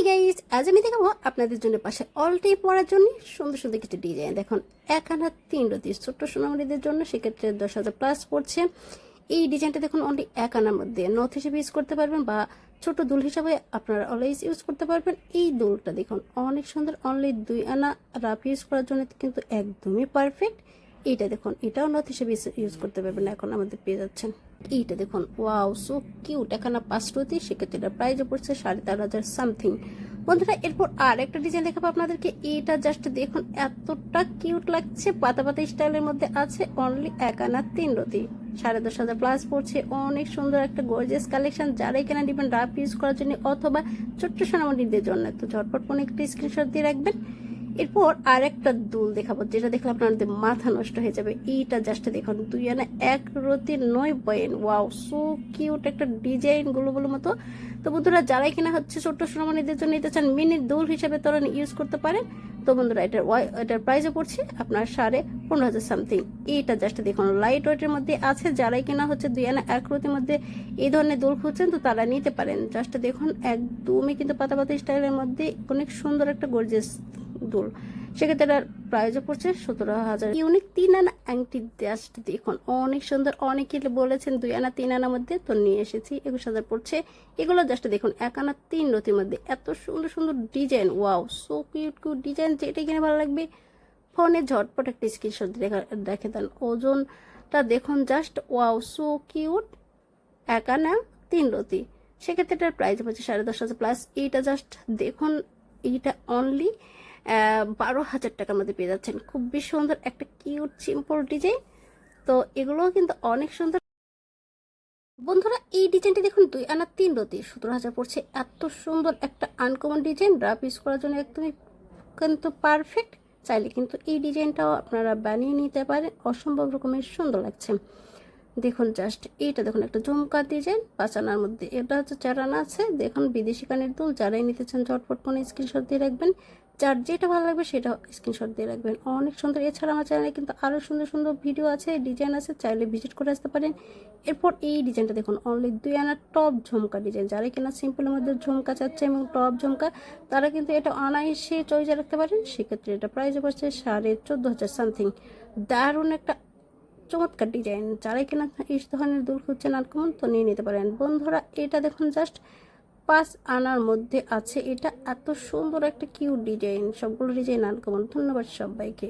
Hi guys আজ আমি দেখাবো আপনাদের জন্য পাশে অলটাই পরার জন্য সুন্দর সুন্দর কিছু ডিজাইন দেখুন, এক আনা তিন রতি ছোট্ট সোনামণিদের জন্য সেক্ষেত্রে দশ হাজার প্লাস পড়ছে। এই ডিজাইনটা দেখুন অনলি এক আনার মধ্যে। নথ হিসেবে ইউজ করতে পারবেন বা ছোট দুল হিসাবে আপনারা অলওয়েজ ইউজ করতে পারবেন। এই দুলটা দেখুন, অনেক সুন্দর অনলি দুই আনা রাফ ইউজ করার জন্য কিন্তু একদমই পারফেক্ট এইটা দেখুন, এটাও নথ হিসেবে ইউজ করতে পারবেন এখন আমাদের পেয়ে যাচ্ছেন। এইটা দেখুন ওয়াও সো কিউট এখানে পাঁচ রতি সেক্ষেত্রে এটা প্রাইজও পড়ছে সাড়ে তেরো হাজার সামথিং বন্ধুরা, এরপর আর একটা ডিজাইন দেখাবো আপনাদেরকে এটা জাস্ট দেখুন, এতটা কিউট লাগছে পাতা পাতা স্টাইলের মধ্যে আছে অনলি এক আনা তিন রতি সাড়ে দশ হাজার প্লাস পড়ছে, অনেক সুন্দর একটা গর্জিয়াস কালেকশন যারাই কেনা নেবেন রাফ ইউজ করার জন্য, অথবা ছোট্ট সোনামণিদের জন্য। তো ঝটপট ফোনে একটি স্ক্রিনশট দিয়ে রাখবেন। এরপর আর একটা দুল দেখাবো, যেটা দেখলে আপনাদের মাথা নষ্ট হয়ে যাবে। এইটা জাস্ট দেখুন, দুই আনা এক, রতি নয় পয়েন্ট ওয়াও সো কিউট একটা ডিজাইনগুলো মতো। তো বন্ধুরা, যারাই কিনা হচ্ছে ছোট্ট সোনামণিদের জন্য নিতে চান মিনি দুল হিসেবে তারা ইউজ করতে পারেন। তো বন্ধুরা, এটার এটার প্রাইসও পড়ছে আপনার সাড়ে পনেরো হাজার সামথিং এইটা জাস্ট দেখুন লাইট ওয়েটের মধ্যে আছে, যারাই কিনা হচ্ছে দুই আনা এক, রতির মধ্যে এই ধরনের দোল খুঁজছেন, তো তারা নিতে পারেন। জাস্ট দেখুন, একদমই কিন্তু পাতা পাতা স্টাইলের মধ্যে অনেক সুন্দর একটা গর্জিয়াস দুল সেক্ষেত্রে এটার প্রাইজও পড়ছে সতেরো হাজার। ইউনিক তিন আনা আংটি জাস্ট দেখুন, অনেক সুন্দর, অনেকে বলেছেন দুই আনা, তিন আনার মধ্যে তো নিয়ে এসেছি, একুশ হাজার পড়ছে। এগুলো জাস্ট দেখুন, এক আনা, তিন রতির মধ্যে। এত সুন্দর সুন্দর design wow so cute cute design যেটা কিনে ভালো লাগবে ফোনে ঝটপট একটা স্ক্রিনশট রেখে দেন। ওজনটা দেখুন জাস্ট ওয়াও সো কিউট এক আনা, তিন রতি। সেক্ষেত্রে এটার প্রাইস হচ্ছে সাড়ে দশ হাজার প্লাস এইটা জাস্ট দেখুন, এইটা অনলি বারো হাজার টাকার মধ্যে পেয়ে যাচ্ছেন। খুবই সুন্দর একটা কিউট সিম্পল ডিজাইন তো এগুলোও কিন্তু অনেক সুন্দর। বন্ধুরা, এই ডিজাইনটি দেখুন, দুই আনা তিন রতি। সতেরো হাজার পড়ছে। এত সুন্দর একটা আনকমন ডিজাইন রাফ ইউজ করার জন্য একদমই কিন্তু পারফেক্ট চাইলে কিন্তু এই ডিজাইনটাও আপনারা বানিয়ে নিতে পারেন। অসম্ভব রকমের সুন্দর লাগছে। দেখুন জাস্ট এইটা দেখুন, একটা ঝুমকা ডিজাইন পাঁচ আনার মধ্যে। এটা হচ্ছে চার আনা আছে। দেখুন, বিদেশি কানের দুল। যারাই নিতে চান, ঝটপট ফোনে স্ক্রিনশট দিয়ে রাখবেন। যার যেটা ভালো লাগবে সেটা স্ক্রিনশট দিয়ে রাখবেন। অনেক সুন্দর। এছাড়া আমার চ্যানেলে কিন্তু আরও সুন্দর সুন্দর ভিডিও আছে ডিজাইন আছে, চাইলে ভিজিট করে আসতে পারেন। এরপর এই ডিজাইনটা দেখুন অনলি দুই আনার টপ ঝুমকা ডিজাইন যারা কিনা সিম্পলের মধ্যে ঝুমকা চাচ্ছে এবং টপ ঝুমকা, তারা কিন্তু এটা অনায়াসে চয়েসে রাখতে পারেন। সেক্ষেত্রে এটা প্রাইস পড়ছে সাড়ে চোদ্দ হাজার সামথিং দারুণ একটা চমৎকার ডিজাইন যারাই কিনা এই ধরনের দুল খুঁজছেন আর কেমন তো নিয়ে নিতে পারেন। বন্ধুরা, এটা দেখুন জাস্ট পাঁচ আনার মধ্যে আছে। এটা এত সুন্দর একটা কিউট ডিজাইন সবগুলো ডিজাইন আনকমন ধন্যবাদ সবাইকে।